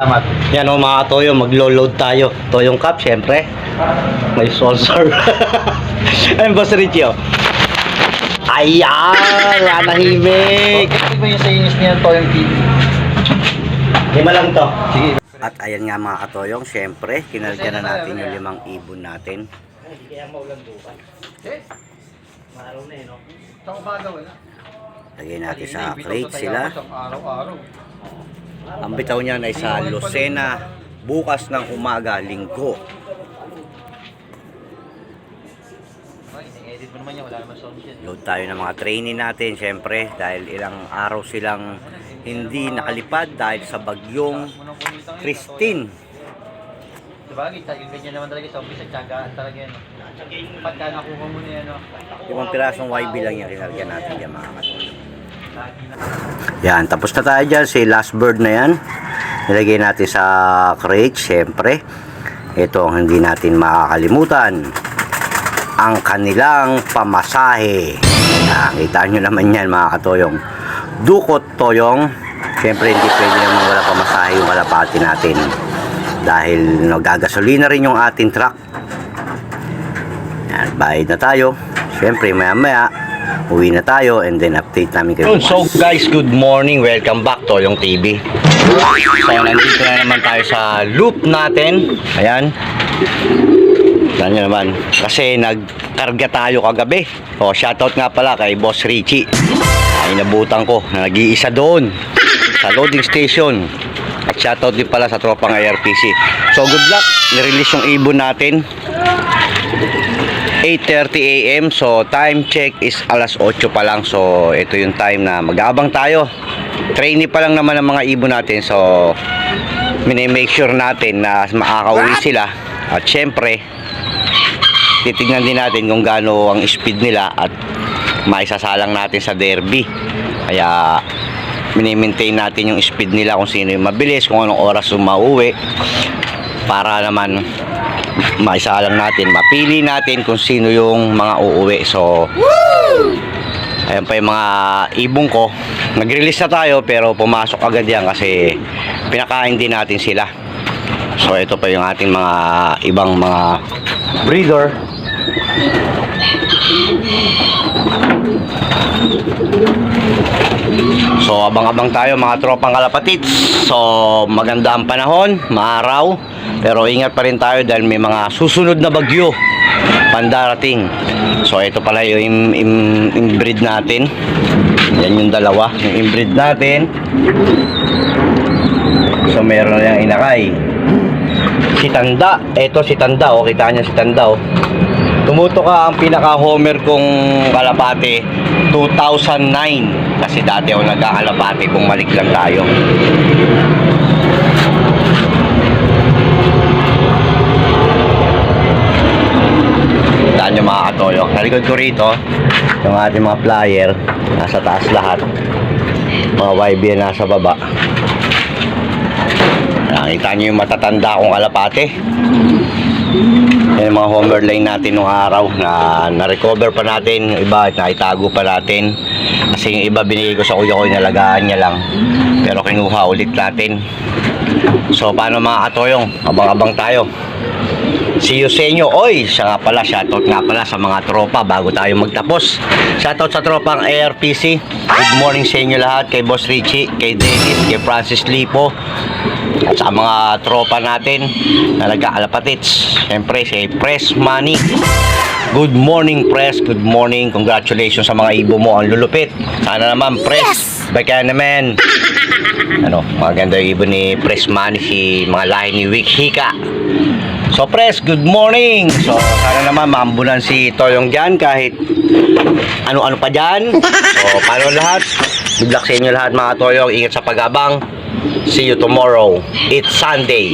Salamat. Yan o mga toyo, maglo-load tayo. Toyong cup, syempre. May sponsor. Ayun, Boss Richie oh. Ayan! Nanahimik! Ito ba yung sa inis niya to yung TV? Lima lang to. Sige. At ayan nga mga katoyong, syempre, kinalga na natin yung limang ibon natin. Eh? Sa umaga wala. Lagay natin sa crate sila. Araw-araw. Ang bitaw niyan ay sa Lucena, bukas ng umaga, linggo. Yan. Yan. Load tayo ng mga trainee natin, syempre, dahil ilang araw silang hindi nakalipad dahil sa bagyong Christine. Yung ganyan naman talaga sa umpisa. Tsagaan talaga yan. Pagka nakuha mo na yan. no? Limang pirasong YB lang yung kinalga natin dyan mga katoyong. Yan, tapos na tayo dyan. Si last bird na yan. Nilagay natin sa crate, syempre. Ito ang hindi natin makakalimutan. Ang kanilang pamasahe. Nakita nyo naman yan mga katoyong. Dukot toyong. Syempre hindi pwede naman wala pamasahe yung kalapati natin. Dahil nagagasolina rin yung ating truck. Yan, bayad na tayo. Syempre maya maya uwi na tayo and then update namin kayo. So guys, good morning. Welcome back to yung TV. So nandito na naman tayo sa loop natin. Ayan. Ayan nyo naman. Kasi nagkarga tayo kagabi. O, shoutout nga pala kay Boss Richie. Ay nabutan ko na nag-iisa doon sa loading station. At shoutout din pala sa tropang IRPC. So good luck. Nirelease yung ibon natin. 8.30 a.m. So, time check is alas 8 pa lang. So, ito yung time na mag-aabang tayo. Trainee pa lang naman ang mga ibon natin. So, minimake sure natin na makakauwi sila. At syempre, titignan din natin kung gaano ang speed nila at maisasalang natin sa derby. Kaya, minimaintain natin yung speed nila kung sino yung mabilis, kung anong oras yung mauwi. Para naman maisalang natin, mapili natin kung sino yung mga uuwi. So, ayan pa yung mga ibong ko. Nag-release na tayo pero pumasok agad yan kasi pinakain din natin sila. So, ito pa yung ating mga ibang mga breeder. So, abang-abang tayo mga tropang kalapatits. So, maganda ang panahon, maaraw. Pero ingat pa rin tayo dahil may mga susunod na bagyo pandarating. So, ito pala yung im, im, inbreed natin. Yan yung dalawa, yung inbreed natin. So, meron na yung inakay. Si Tanda, ito si Tanda, oh, kita niya si Tanda, oh. Tumuto ka ang pinaka-homer kong kalapate 2009 kasi dati ako nagkakalapate bumalik lang tayo. Daan yung mga katoyo. Nalikod ko rito, yung ating mga flyer, nasa taas lahat. Mga YB na nasa baba. Nakita nyo yung matatanda kong kalapate. Yan yung mga homer line natin nung araw na na-recover pa natin. Iba, naitago pa natin. Kasi yung iba binigay ko sa kuya ko, inalagaan niya lang. Pero kinuha ulit natin. So, paano mga katoyong? Abang-abang tayo. See you. Oy, siya nga pala, shoutout nga pala sa mga tropa bago tayo magtapos. Shoutout sa tropang ARPC. Good morning sa inyo lahat. Kay Boss Richie, kay Dennis, kay Francis Lipo. At sa mga tropa natin na nag-aalapatits. Siyempre, si Press Money. Good morning, Press. Good morning. Congratulations sa mga ibo mo. Ang lulupit. Sana naman, Press. Baka naman. Ano, maganda yung ibo ni Press Money, si mga lahi ni Wick Hika. So, Press, good morning. So, sana naman maambulan si Toyong dyan kahit ano-ano pa dyan. So, paano lahat? Good luck sa inyo lahat mga Toyong. Ingat sa pag-abang. See you tomorrow. It's Sunday.